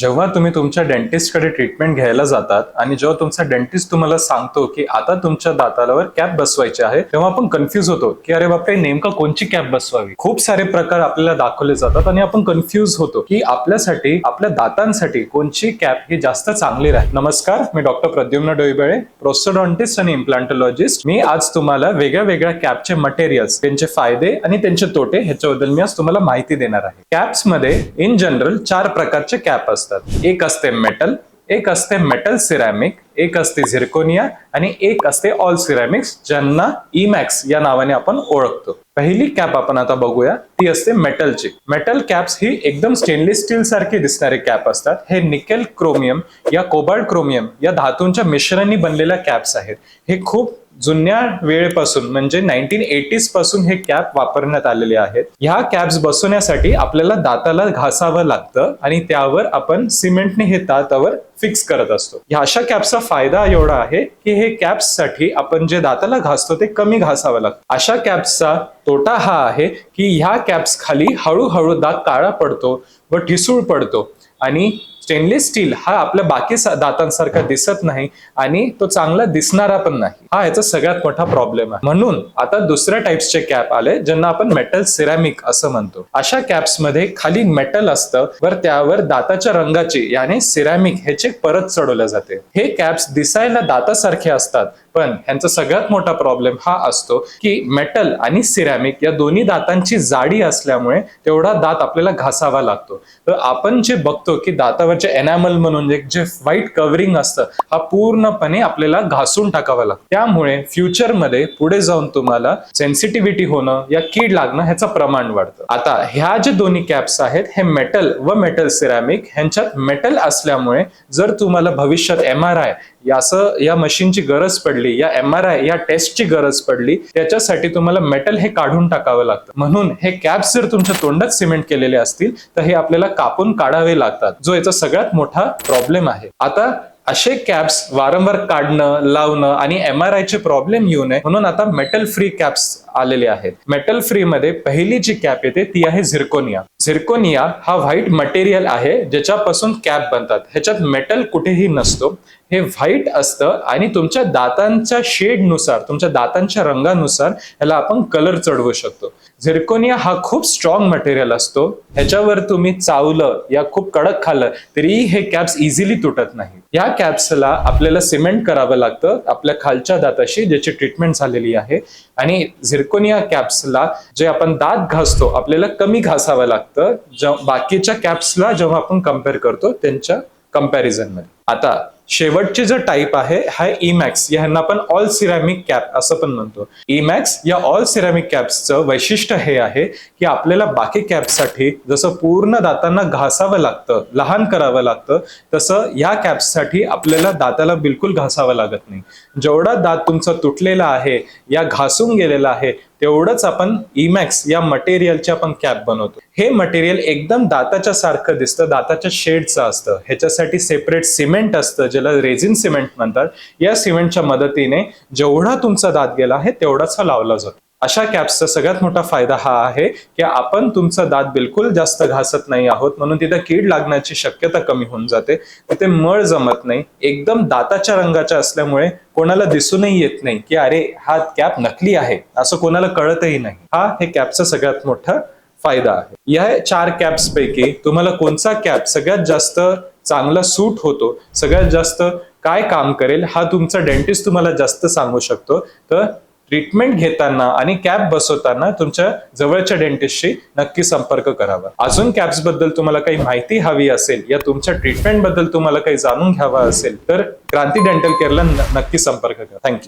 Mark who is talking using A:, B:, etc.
A: जेव्हा तुम्ही तुमच्या डेंटिस्टकडे ट्रीटमेंट घ्यायला जातात आणि जेव्हा तुमचा डेंटिस्ट तुम्हाला सांगतो की आता तुमच्या दातालावर कॅप बसवायची आहे तेव्हा आपण कन्फ्युज होतो की अरे बापरे नेमका कोणची कॅप बसवावी? खूप सारे प्रकार आपल्याला दाखवले जातात आणि आपण कन्फ्यूज होतो की आपल्यासाठी आपल्या दातांसाठी कोणची कॅप ही जास्त चांगली राहील. नमस्कार मी डॉक्टर प्रद्युम्न डोईबळे प्रोस्टोडॉन्टिस्ट आणि इम्प्लांटोलॉजिस्ट मी आज तुम्हाला वेगळ्या वेगळ्या कॅपचे मटेरियल्स त्यांचे फायदे आणि त्यांचे तोटे ह्याच्याबद्दल मी आज तुम्हाला माहिती देणार आहे. कॅप्समध्ये इन जनरल चार प्रकारचे कॅप असतात. एक असते मेटल एक असते मेटल सिरॅमिक एक असते झिरकोनिया आणि एक असते ऑल सिरॅमिक्स ज्यांना इमॅक्स या नावाने आपण ओळखतो. पहिली कॅप आपण आता बघूया ती असते मेटलची मेटल कॅप्स ही एकदम स्टेनलेस स्टील सारखी दिसणारे कॅप असतात. हे निकेल क्रोमियम या कोबाल्ट क्रोमियम या धातूंच्या मिश्रणी बनलेल्या कॅप्स आहेत. हे खूप जुन्या वेळेपासून म्हणजे नाईन्टीन एटीजपासून हे कॅप वापरण्यात आलेले आहेत. ह्या कॅप्स बसवण्यासाठी आपल्याला दाताला घासावं लागतं आणि त्यावर आपण सिमेंटने हे दातावर फिक्स करत असतो. ह्या अशा कॅप्सचा फायदा एवढा आहे की हे कॅप्ससाठी आपण जे दाताला घासतो ते कमी घासावं लागतं. अशा कॅप्सचा तोटा हा आहे की ह्या कॅप्स खाली हळूहळू दात काळा पडतो व ठिसूळ पडतो आणि स्टेनलेस स्टील हा आपल्या बाकी दातांसारखा दिसत नाही आणि तो चांगला दिसणारा पण नाही. हा याचा सगळ्यात मोठा प्रॉब्लेम आहे. म्हणून आता दुसऱ्या टाइप्सचे कॅप आले ज्यांना आपण मेटल सिरॅमिक असं म्हणतो. अशा कॅप्समध्ये खाली मेटल असतं वर त्यावर दाताच्या रंगाची याने सिरॅमिक ह्याचे परत चढवले जाते. हे कॅप्स दिसायला दातासारखे असतात पण ह्यांचा सगळ्यात मोठा प्रॉब्लेम हा असतो की मेटल आणि सिरॅमिक या दोन्ही दातांची जाडी असल्यामुळे तेवढा दात आपल्याला घासावा लागतो. तर आपण जे बघतो की दातावरचे एनॅमल म्हणून जे व्हाईट कव्हरिंग असतं हा पूर्णपणे आपल्याला घासून टाकावा लागतो. त्यामुळे फ्युचरमध्ये पुढे जाऊन तुम्हाला सेन्सिटिव्हिटी होणं या कीड लागणं ह्याचं प्रमाण वाढतं. आता ह्या जे दोन्ही कॅप्स आहेत हे मेटल व मेटल सिरॅमिक ह्यांच्यात मेटल असल्यामुळे जर तुम्हाला भविष्यात एम आर आय असं या मशीनची गरज पडली या एम आर आय या टेस्टची गरज पडली त्याच्यासाठी तुम्हाला मेटल हे काढून टाकावं लागतं. म्हणून हे कॅप्स जर तुमच्या तोंडात सिमेंट केलेले असतील तर हे आपल्याला कापून काढावे लागतात जो याचा सगळ्यात मोठा प्रॉब्लेम आहे. आता असे कॅप्स वारंवार काढणं लावणं आणि एम आर आयचे प्रॉब्लेम येऊ नये म्हणून आता मेटल फ्री कॅप्स आलेले आहेत. मेटल फ्री मध्ये पहिली जी कॅप येते ती आहे झिरकोनिया झिरकोनिया हा व्हाईट मटेरियल आहे ज्याच्यापासून कॅप बनतात. ह्याच्यात मेटल कुठेही नसतो. हे व्हाईट असतं आणि तुमच्या दातांच्या शेडनुसार तुमच्या दातांच्या रंगानुसार ह्याला आपण कलर चढवू शकतो. झिरकोनिया हा खूप स्ट्रॉंग मटेरियल असतो. ह्याच्यावर तुम्ही चावलं या खूप कडक खाल्लं तरीही हे कॅप्स इझिली तुटत नाही या कॅप्सला आपल्याला सिमेंट करावं लागतं आपल्या खालच्या दाताशी ज्याची ट्रीटमेंट झालेली आहे. आणि झिरकोनिया कॅप्सला जे आपण दात घासतो आपल्याला कमी घासावं लागतं. बाकीच्या कॅप्सला जेव्हा आपण कंपेअर करतो त्यांच्या कम्पॅरिझनमध्ये आता शेवटचे जे टाईप आहे हा इमॅक्स ह्यांना आपण ऑल सिरॅमिक कॅप असं पण म्हणतो. इमॅक्स या ऑल सिरॅमिक कॅप्सचं वैशिष्ट्य हे आहे की आपल्याला बाकी कॅप्ससाठी जसं पूर्ण दातांना घासावं लागतं लहान करावं लागतं तसं या कॅप्ससाठी आपल्याला दाताला बिलकुल घासावं लागत नाही. जेवढा दात तुमचा तुटलेला आहे या घासून गेलेला आहे तेवढंच आपण e इमॅक्स या मटेरियलची आपण कॅप बनवतो. हे मटेरियल एकदम दाताच्या सारखं दिसतं दाताच्या शेडचं असतं. ह्याच्यासाठी सेपरेट सिमेंट असतं ज्याला रेझिन सिमेंट म्हणतात. या सिमेंटच्या मदतीने जेवढा तुमचा दात गेला आहे तेवढाच हा लावला जातो. अशा कॅप्सचा सगळ्यात मोठा फायदा हा आहे की आपण तुमचा दात बिलकुल जास्त घासत नाही आहोत. म्हणून तिथे कीड लागण्याची शक्यता कमी होऊन जाते. तिथे मळ जमत नाही. एकदम दाताच्या रंगाच्या असल्यामुळे कोणाला दिसूनही येत नाही की अरे हा कॅप नकली आहे. असं कोणाला कळतही नाही. हा हे कॅपचा सगळ्यात मोठा फायदा आहे. या चार कॅप्स पैकी तुम्हाला कोणचा कॅप सगळ्यात जास्त चांगला सूट होतो सगळ्यात जास्त काय काम करेल हा तुमचा डेंटिस्ट तुम्हाला जास्त सांगू शकतो. तर ट्रीटमेंट घेताना आणि कॅप बसवताना तुमच्या जवळच्या डेंटिस्टशी नक्की संपर्क करावा. अजून कॅप्सबद्दल तुम्हाला काही माहिती हवी असेल या तुमच्या ट्रीटमेंटबद्दल तुम्हाला काही जाणून घ्यावा असेल तर क्रांती डेंटल केअरला नक्की संपर्क करा. थँक्यू